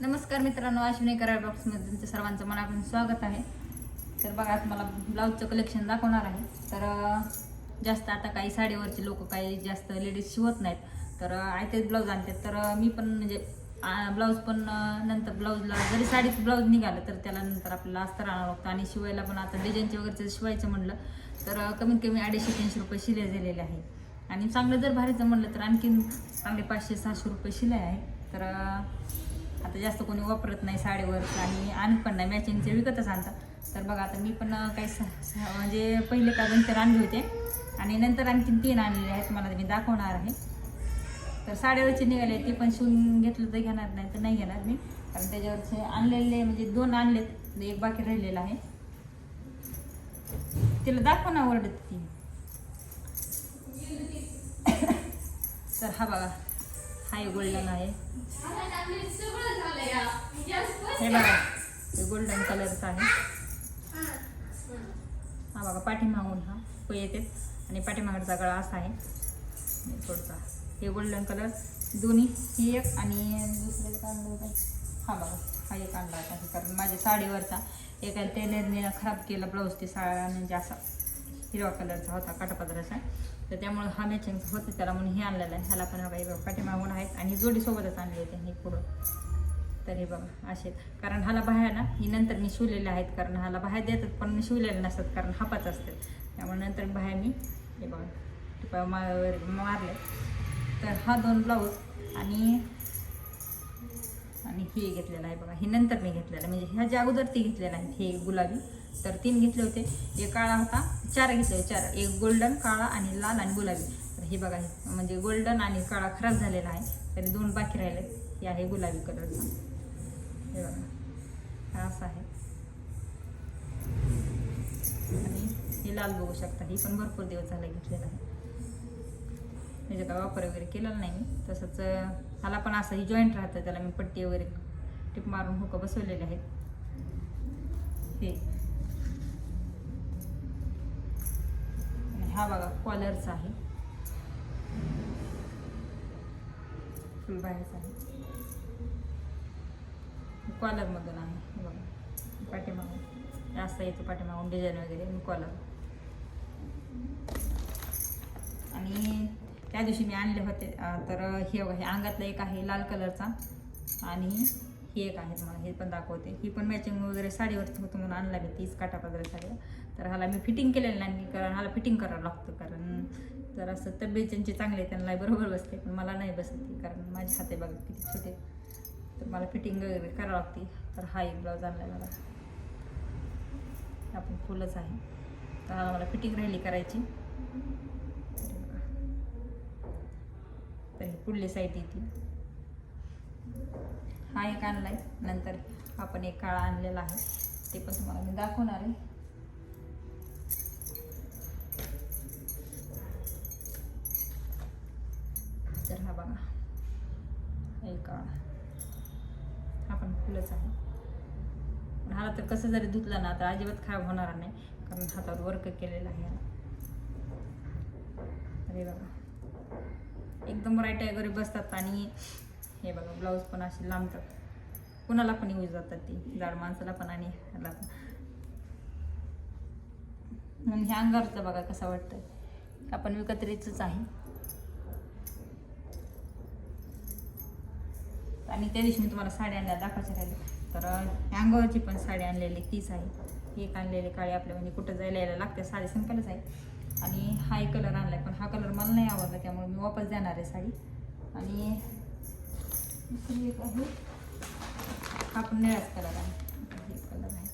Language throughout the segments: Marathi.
नमस्कार मित्रांनो अश्विनी करार बॉक्समध्ये तुमचं सर्वांचं मनापासून स्वागत आहे. तर बघा आज मला ब्लाऊजचं कलेक्शन दाखवणार आहे. तर जास्त आता काही साडीवरचे लोक काही जास्त लेडीज शिवत नाहीत. तर आयतेच ब्लाऊज आणतात. तर मी पण म्हणजे ब्लाऊज पण नंतर ब्लाऊजला जरी साडीत ब्लाऊज निघालं तर त्याला नंतर आपल्याला अस्तर आणावं लागतं आणि शिवायला पण आता डिझाईनचे वगैरे शिवायचं म्हणलं तर कमीत कमी अडीचशे तीनशे रुपये शिले झालेले आहे. आणि चांगलं जर भारीचं म्हणलं तर आणखीन चांगले पाचशे सहाशे रुपये शिलाई आहे. तर आता जास्त कोणी वापरत नाही साडीवर आणि आणत पण नाही मॅचिंगचे विकतच आणतात तर बघा आता मी पण काही म्हणजे पहिले का दोन आणले होते. आणि नंतर आणखीन तीन आणलेले आहेत मला मी दाखवणार आहे. तर साड्यावरचे निघाले ते पण शिवून घेतलं तर घेणार नाही तर नाही घेणार मी. कारण त्याच्यावरचे आणलेले म्हणजे दोन आणलेत म्हणजे एक बाकी राहिलेला आहे. तिला दाखव ना ओरडत ती तर हा बघा. हा गोल्डन आहे. हे बघा हे गोल्डन कलरचा आहे. हा बघा पाठीमागून हा पै येते. आणि पाठीमागचा गळा असा आहे थोडसा. हे गोल्डन कलर दोन्ही ही एक आणि दुसरे एक आणलं हा बघा हा एक आणला होता. कारण माझ्या साडीवरचा एका टेलरने खराब केला ब्लाऊज ते साड्या म्हणजे असा. हिरवा कलरचा होता काटापदराचा तर त्यामुळे हा मॅचिंग होते त्याला म्हणून हे आणलेलं आहे. ह्याला पण हा बघा पाठीमागून आहेत. आणि जोडीसोबतच आणले आणली होती हे पुढं. तर हे बघा असे कारण ह्याला बाह्या ना ही नंतर मी शिवलेले आहेत. कारण ह्याला बाह्या देतात पण शिवलेले नसतात कारण हापाच असतात त्यामुळे नंतर बाह्या मी हे बघा टिपा मारले. तर हा दोन ब्लाऊज आणि आणि हे घेतलेलं आहे बघा. हे नंतर मी घेतलेलं आहे. म्हणजे ह्याच्या अगोदर ती घेतलेलं आहे हे गुलाबी तर तीन घेतले होते. एक काळा होता चार घेतले चार. एक गोल्डन काळा आणि लाल आणि गुलाबी. तर हे बघा म्हणजे गोल्डन आणि काळा खराब झालेला आहे. तरी दोन बाकी राहिले. हे आहे गुलाबी कलरचा हे बघा. हा आहे. आणि हे लाल बघू शकता. ही पण भरपूर दिवस झाला घेतलेलं आहे. म्हणजे काय वापर वगैरे केलेला नाही तसंच अं, ह्याला पण असं ही जॉईंट राहतं. त्याला मी पट्टी वगैरे टिप मारून हुकं बसवलेले आहेत. हे आणि हा बघा कॉलरचा आहे. फुल बाहेरचा आहे. कॉलरमधून आहे बघा. पाठीमागून. जास्त येतो पाठीमागून डिझाईन वगैरे कॉलर आणि त्या दिवशी मी आणले होते तर हे बघा हे अंगातलं एक आहे लाल कलरचा आणि ही एक आहे तुम्हाला हे पण दाखवते. ही पण मॅचिंग वगैरे साडीवर होतं म्हणून आणला मी तीच काटापदर साड्या तर ह्याला मी फिटिंग केलेलं नाही कारण ह्याला फिटिंग करावं लागतं कारण जर असं तब्येत ज्यांची चांगली आहे त्यांना बरोबर बसते पण मला नाही बसत ती कारण माझे हाते बघा किती छोटे. तर मला फिटिंग वगैरे करावं लागते. तर हा एक ब्लाऊज आणला मला आपण फुलच आहे. तर ह्याला मला फिटिंग राहिली करायची. तर हे तर ही पुढली साईड येते हा एक आणलाय. नंतर आपण एक काळा आणलेला आहे. ते पण तुम्हाला मी दाखवणार आहे. तर हा बघा. एक काळा. हा पण फुलंच आहे. पण हाला तर कसं जरी धुतलं ना तर अजिबात खराब होणार नाही. कारण हातावर वर्क केलेला आहे. अरे बघा एकदम राईट वगैरे बसतात आणि हे बघा ब्लाऊज पण असे लांबतात कुणाला पण यूज जातात ती. जाड माणसाला पण आणि ह्याला पण. आणि ह्या अंगावरचं बघा कसं वाटतं आपण विकत्रीचंच आहे. आणि त्या दिवशी मी तुम्हाला साडी आणल्या दाखवायच्या राहिले तर ह्या अंगावरची पण साडी आणलेली तीच आहे. एक आणलेली काळी आपल्या म्हणजे कुठं जायला यायला लागते साडी सिंपलच आहे. आणि हा एक कलर आणलाय पण हा कलर मला नाही आवडला त्यामुळे मी वापस देणार आहे साडी. आणि दुसरी एक आहे हा पण निळाच कलर आहे कलर आहे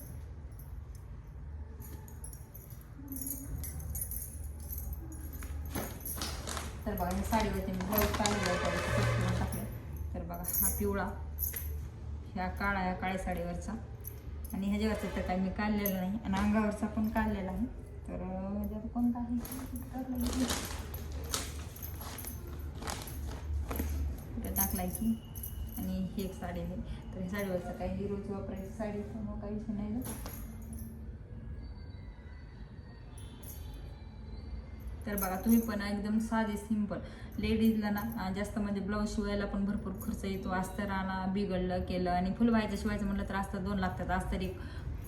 तर बघा मी साडीवरती मी ब्लाऊज काढलेला आहे तर बघा हा पिवळा ह्या काळा या काळ्या साडीवरचा आणि ह्याच्यावरचा तर काही मी काढलेलं नाही आणि अंगावरचा पण काढलेला आहे तर ह्याच्यावर कोणता आहे काढला की ही एक साडी आहे. तर ही साडीवरचं काही हिरोची वापरायची साडी त्यामुळे काहीच नाही ना? तर बघा तुम्ही पण एकदम साधे सिंपल लेडीजला ना जास्त म्हणजे ब्लाऊज शिवायला पण भरपूर खर्च येतो. अस्तर आणा बिघडलं केलं आणि फुलवायचं शिवायचं म्हटलं तर अस्तर दोन लागतात. अस्तर एक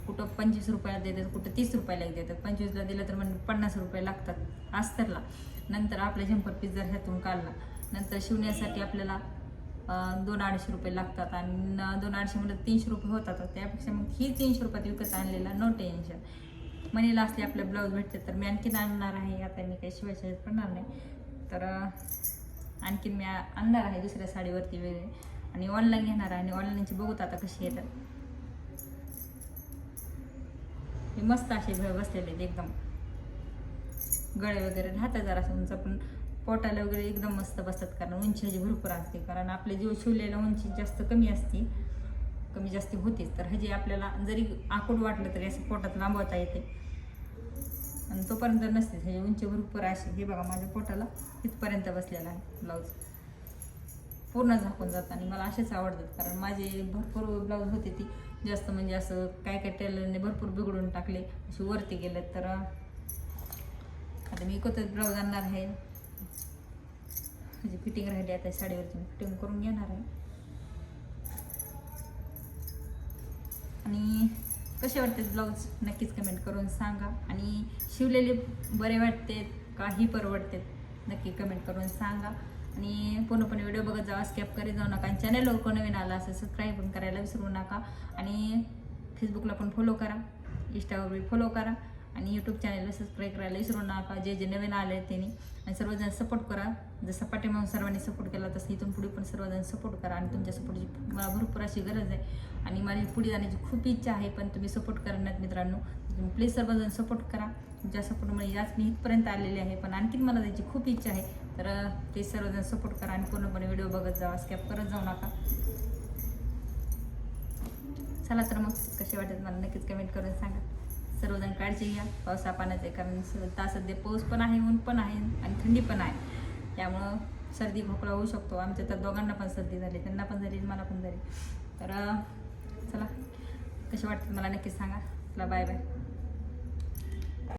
कुठं पंचवीस रुपयाला देतात कुठं तीस रुपयाला एक देतात. पंचवीसला दिलं तर म्हणजे पन्नास रुपये लागतात अस्तरला. नंतर आपल्या झंपर पीस जर ह्यातून काढला नंतर शिवण्यासाठी आपल्याला दोन अडीचशे रुपये लागतात आणि दोन अडीचशे म्हणजे तीनशे रुपये होतात. त्यापेक्षा मग ही तीनशे रुपयात विकत आणलेला नो टेन्शन मनीला असले आपले ब्लाऊज भेटते तर मी आणखीन आणणार आहे. आता मी काही शिवाय पडणार नाही. तर आणखीन मी आणणार आहे दुसऱ्या साडीवरती वेगळे आणि ऑनलाईन घेणार आहे आणि ऑनलाईनची बघूत आता कशी येतात. हे मस्त असे बसलेले एकदम. गळे वगैरे राहतात जरा उंच पण पोटाला वगैरे एकदम मस्त बसतात कारण उंची ह्याची भरपूर असते. कारण आपले जीव शिवलेल्या उंची जास्त कमी असते. कमी जास्ती होतेच तर ह्याची आपल्याला जरी आकूड वाटलं तरी असं पोटात लांबवता येते. आणि तोपर्यंत नसते. हे उंची भरपूर अशी हे बघा माझ्या पोटाला इथपर्यंत बसलेला आहे ब्लाऊज पूर्ण झाकून जातं आणि मला असेच आवडतात. कारण माझे भरपूर ब्लाऊज होते ती. जास्त म्हणजे असं काय काय टेलरने भरपूर बिघडून टाकले. असे वरती गेले तर आता मी कोणतं ब्लाऊज आणणार आहे. म्हणजे फिटिंग राहिली आता साडीवरची फिटिंग करून घेणार आहे. आणि कसे वाटतात ब्लाऊज? नक्कीच कमेंट करून सांगा. आणि शिवलेले बरे वाटते काही परवडते नक्की कमेंट करून सांगा. आणि पूर्णपणे व्हिडिओ बघत जावा. स्कॅप करीत जाऊ नका. आणि चॅनलवर कोण नवीन आला असं सबस्क्राईब पण करायला विसरू नका. आणि फेसबुकला पण फॉलो करा. इंस्टावर फॉलो करा. आणि यूट्यूब चॅनलला सबस्क्राईब करायला विसरू नका. जे जे नवीन आले आहेत त्यांनी. आणि सर्वजण सपोर्ट करा. जसं पाठीमागून सर्वांनी सपोर्ट केला तसं इथून पुढे पण सर्वजण सपोर्ट करा आणि तुमच्या सपोर्टची मला भरपूर अशी गरज आहे. आणि माझी पुढे जाण्याची खूप इच्छा आहे पण तुम्ही सपोर्ट करणार मित्रांनो. तुम्ही प्लीज सर्वजण सपोर्ट करा. तुमच्या सपोर्टमुळे याच मी इथपर्यंत आलेले आहे पण आणखीन मला त्याची खूप इच्छा आहे. तर ते सर्वजण सपोर्ट करा आणि पूर्णपणे व्हिडिओ बघत जावा. स्कॅप करत जाऊ नका. चला तर मग कसे वाटत मला नक्कीच कमेंट करून सांगा. सर्वजण काळजी घ्या. पावसा पाण्याचे कारण स- सध्या पाऊस पण आहे ऊन पण आहे आणि थंडी पण आहे. त्यामुळं सर्दी खोकला होऊ शकतो. आमच्या तर दोघांना पण सर्दी झाली त्यांना पण झाली मला पण झाली. तर चला. कसे वाटतात मला नक्कीच सांगा. चला बाय बाय